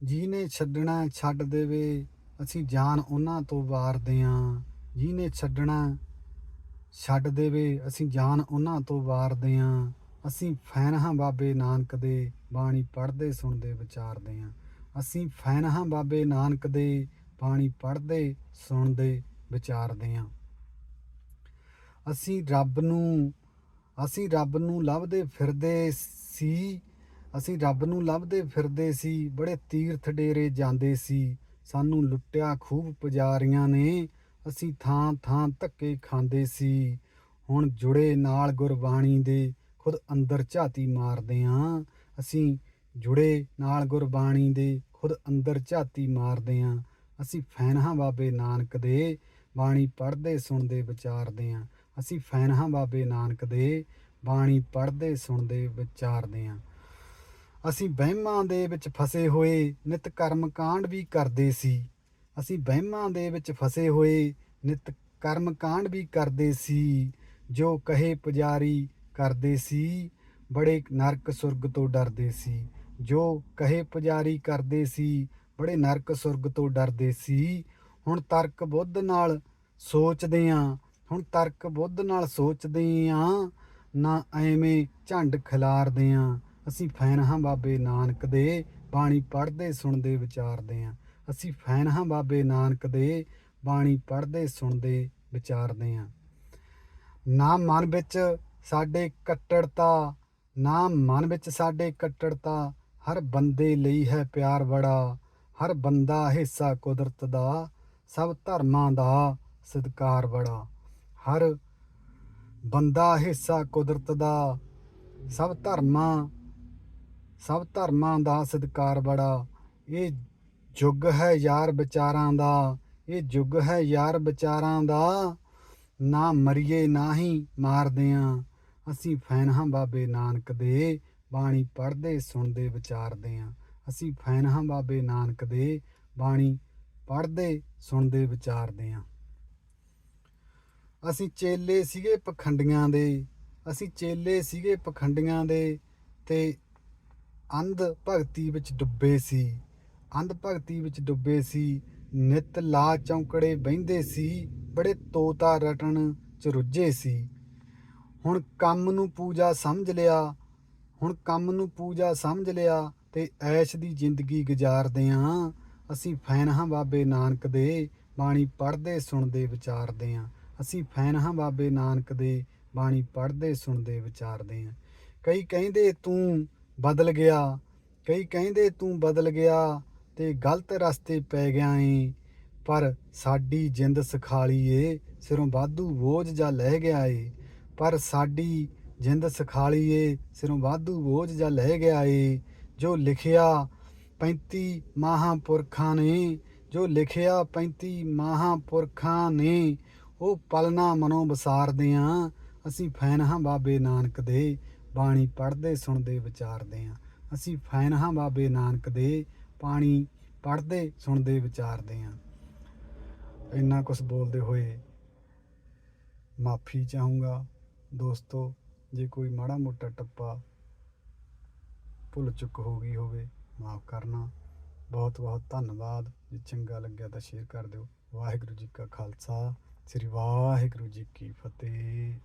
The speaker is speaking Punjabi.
ਜਿਹਨੇ ਛੱਡਣਾ ਛੱਡ ਦੇਵੇ। ਅਸੀਂ ਜਾਨ ਉਹਨਾਂ ਤੋਂ ਵਾਰਦੇ ਆਂ ਜਿਹਨੇ ਛੱਡਣਾ ਛੱਡ ਦੇਵੇ, ਅਸੀਂ ਜਾਨ ਉਹਨਾਂ ਤੋਂ ਵਾਰਦੇ ਆਂ ਅਸੀਂ ਫੈਨ ਹਾਂ ਬਾਬੇ ਨਾਨਕ ਦੇ ਬਾਣੀ ਪੜ੍ਹਦੇ, ਸੁਣਦੇ, ਵਿਚਾਰਦੇ ਆਂ ਅਸੀਂ ਫੈਨ ਹਾਂ ਬਾਬੇ ਨਾਨਕ ਦੇ ਬਾਣੀ ਪੜ੍ਹਦੇ, ਸੁਣਦੇ, ਵਿਚਾਰਦੇ ਆਂ ਅਸੀਂ ਰੱਬ ਨੂੰ, ਅਸੀਂ ਰੱਬ ਨੂੰ ਲੱਭਦੇ ਫਿਰਦੇ ਸੀ ਅਸੀਂ ਰੱਬ ਨੂੰ ਲੱਭਦੇ ਫਿਰਦੇ ਸੀ, ਬੜੇ ਤੀਰਥ ਡੇਰੇ ਜਾਂਦੇ ਸੀ। ਸਾਨੂੰ ਲੁੱਟਿਆ ਖੂਬ ਪੁਜਾਰੀਆਂ ਨੇ, ਅਸੀਂ ਥਾਂ ਥਾਂ ਧੱਕੇ ਖਾਂਦੇ ਸੀ। ਹੁਣ ਜੁੜੇ ਨਾਲ ਗੁਰਬਾਣੀ ਦੇ, ਖੁਦ ਅੰਦਰ ਝਾਤੀ ਮਾਰਦੇ ਆਂ। ਅਸੀਂ ਜੁੜੇ ਨਾਲ ਗੁਰਬਾਣੀ ਦੇ, ਖੁਦ ਅੰਦਰ ਝਾਤੀ ਮਾਰਦੇ ਆਂ। ਅਸੀਂ ਫੈਨ ਹਾਂ ਬਾਬੇ ਨਾਨਕ ਦੇ, ਬਾਣੀ ਪੜ੍ਹਦੇ ਸੁਣਦੇ ਵਿਚਾਰਦੇ ਆਂ। ਅਸੀਂ ਫੈਨ ਹਾਂ ਬਾਬੇ ਨਾਨਕ ਦੇ, ਬਾਣੀ ਪੜ੍ਹਦੇ ਸੁਣਦੇ ਵਿਚਾਰਦੇ ਆਂ। ਅਸੀਂ ਵਹਿਮਾਂ ਦੇ ਵਿੱਚ ਫਸੇ ਹੋਏ, ਨਿਤ ਕਰਮ ਕਾਂਡ ਵੀ ਕਰਦੇ ਸੀ। ਅਸੀਂ ਵਹਿਮਾਂ ਦੇ ਵਿੱਚ ਫਸੇ ਹੋਏ, ਨਿਤ ਕਰਮ ਕਾਂਡ ਵੀ ਕਰਦੇ ਸੀ। ਜੋ ਕਹੇ ਪੁਜਾਰੀ ਕਰਦੇ ਸੀ, ਬੜੇ ਨਰਕ ਸੁਰਗ ਤੋਂ ਡਰਦੇ ਸੀ। ਜੋ ਕਹੇ ਪੁਜਾਰੀ ਕਰਦੇ ਸੀ, ਬੜੇ ਨਰਕ ਸੁਰਗ ਤੋਂ ਡਰਦੇ ਸੀ। ਹੁਣ ਤਰਕ ਬੁੱਧ ਨਾਲ ਸੋਚਦੇ ਆਂ, ਹੁਣ ਤਰਕ ਬੁੱਧ ਨਾਲ ਸੋਚਦੇ ਆਂ, ਨਾ ਐਵੇਂ ਝੰਡ ਖਿਲਾਰਦੇ ਆਂ। ਅਸੀਂ ਫੈਨ ਹਾਂ ਬਾਬੇ ਨਾਨਕ ਦੇ, ਬਾਣੀ ਪੜ੍ਹਦੇ, ਸੁਣਦੇ, ਵਿਚਾਰਦੇ ਹਾਂ। ਅਸੀਂ ਫੈਨ ਹਾਂ ਬਾਬੇ ਨਾਨਕ ਦੇ, ਬਾਣੀ ਪੜ੍ਹਦੇ, ਸੁਣਦੇ, ਵਿਚਾਰਦੇ ਹਾਂ। ਨਾ ਮਨ ਵਿੱਚ ਸਾਡੇ ਕੱਟੜਤਾ, ਨਾ ਮਨ ਵਿੱਚ ਸਾਡੇ ਕੱਟੜਤਾ, ਹਰ ਬੰਦੇ ਲਈ ਹੈ ਪਿਆਰ ਬੜਾ, ਹਰ ਬੰਦਾ ਹਿੱਸਾ ਕੁਦਰਤ ਦਾ, ਸਭ ਧਰਮਾਂ ਦਾ ਸਤਿਕਾਰ ਬੜਾ। ਹਰ ਬੰਦਾ ਹਿੱਸਾ ਕੁਦਰਤ ਦਾ, ਸਭ ਧਰਮਾਂ ਸਭ ਧਰਮਾਂ ਦਾ ਸਤਿਕਾਰ ਬੜਾ। ਇਹ ਯੁੱਗ ਹੈ ਯਾਰ ਵਿਚਾਰਾਂ ਦਾ। ਇਹ ਯੁੱਗ ਹੈ ਯਾਰ ਵਿਚਾਰਾਂ ਦਾ। ਨਾ ਮਰੀਏ, ਨਾ ਹੀ ਮਾਰਦੇ ਆਂ। ਅਸੀਂ ਫੈਨ ਹਾਂ ਬਾਬੇ ਨਾਨਕ ਦੇ। ਬਾਣੀ ਪੜ੍ਹਦੇ, ਸੁਣਦੇ, ਵਿਚਾਰਦੇ ਆਂ। ਅਸੀਂ ਫੈਨ ਹਾਂ ਬਾਬੇ ਨਾਨਕ ਦੇ। ਬਾਣੀ ਪੜ੍ਹਦੇ, ਸੁਣਦੇ, ਵਿਚਾਰਦੇ ਆਂ। ਅਸੀਂ ਚੇਲੇ ਸੀਗੇ ਪਖੰਡੀਆਂ ਦੇ। ਅਸੀਂ ਚੇਲੇ ਸੀਗੇ ਪਖੰਡੀਆਂ ਦੇ ਤੇ ਅੰਧ ਭਗਤੀ ਵਿੱਚ ਡੁੱਬੇ ਸੀ। ਅੰਧ ਭਗਤੀ ਵਿੱਚ ਡੁੱਬੇ ਸੀ। ਨਿਤ ਲਾ ਚੌਂਕੜੇ ਬਹਿੰਦੇ ਸੀ। ਬੜੇ ਤੋਤਾ ਰਟਣ ਚ ਰੁੱਝੇ ਸੀ। ਹੁਣ ਕੰਮ ਨੂੰ ਪੂਜਾ ਸਮਝ ਲਿਆ। ਹੁਣ ਕੰਮ ਨੂੰ ਪੂਜਾ ਸਮਝ ਲਿਆ ਤੇ ਐਸ਼ ਦੀ ਜ਼ਿੰਦਗੀ ਗੁਜ਼ਾਰਦੇ ਆਂ। ਅਸੀਂ ਫੈਨ ਹਾਂ ਬਾਬੇ ਨਾਨਕ ਦੇ। ਬਾਣੀ ਪੜ੍ਹਦੇ, ਸੁਣਦੇ, ਵਿਚਾਰਦੇ ਆਂ। ਅਸੀਂ ਫੈਨ ਹਾਂ ਬਾਬੇ ਨਾਨਕ ਦੇ। ਬਾਣੀ ਪੜ੍ਹਦੇ, ਸੁਣਦੇ, ਵਿਚਾਰਦੇ ਆਂ। ਕਈ ਕਹਿੰਦੇ ਤੂੰ ਬਦਲ ਗਿਆ। ਕਈ ਕਹਿੰਦੇ ਤੂੰ ਬਦਲ ਗਿਆ ਤੇ ਗਲਤ ਰਸਤੇ ਪੈ ਗਿਆ ਏ। ਪਰ ਸਾਡੀ ਜਿੰਦ ਸਖਾਲੀ ਏ ਸਿਰੋਂ ਵਾਧੂ ਬੋਝ ਜਾਂ ਲੈ ਗਿਆ ਏ। ਪਰ ਸਾਡੀ ਜਿੰਦ ਸਖਾਲੀ ਏ ਸਿਰੋਂ ਵਾਧੂ ਬੋਝ ਜਾਂ ਲੈ ਗਿਆ ਏ। ਜੋ ਲਿਖਿਆ 35 ਮਹਾਂਪੁਰਖਾਂ ਨੇ, ਜੋ ਲਿਖਿਆ 35 ਮਹਾਂਪੁਰਖਾਂ ਨੇ, ਉਹ ਪਲਨਾ ਮਨੋਂ ਵਿਸਾਰਦੇ ਆਂ। ਅਸੀਂ ਫੈਨ ਹਾਂ ਬਾਬੇ ਨਾਨਕ ਦੇ। ਬਾਣੀ ਪੜ੍ਹਦੇ, ਸੁਣਦੇ, ਵਿਚਾਰਦੇ ਆਂ ਅਸੀਂ ਫੈਨ ਹਾਂ ਬਾਬੇ ਨਾਨਕ ਦੇ, ਪਾਣੀ ਪੜ੍ਹਦੇ, ਸੁਣਦੇ, ਵਿਚਾਰਦੇ ਆਂ ਇੰਨਾ ਕੁਝ ਬੋਲਦੇ ਹੋਏ ਮਾਫੀ ਚਾਹੂੰਗਾ। ਦੋਸਤੋ, ਜੇ ਕੋਈ ਮਾੜਾ ਮੋਟਾ ਟੱਪਾ ਭੁੱਲ ਚੁੱਕ ਹੋ ਗਈ ਹੋਵੇ, ਮਾਫ ਕਰਨਾ। ਬਹੁਤ ਬਹੁਤ ਧੰਨਵਾਦ। ਜੇ ਚੰਗਾ ਲੱਗਿਆ ਤਾਂ ਸ਼ੇਅਰ ਕਰ ਦਿਓ। ਵਾਹਿਗੁਰੂ ਜੀ ਕਾ ਖਾਲਸਾ। ਸ੍ਰੀ ਵਾਹਿਗੁਰੂ ਜੀ ਕੀ ਫਤਿਹ।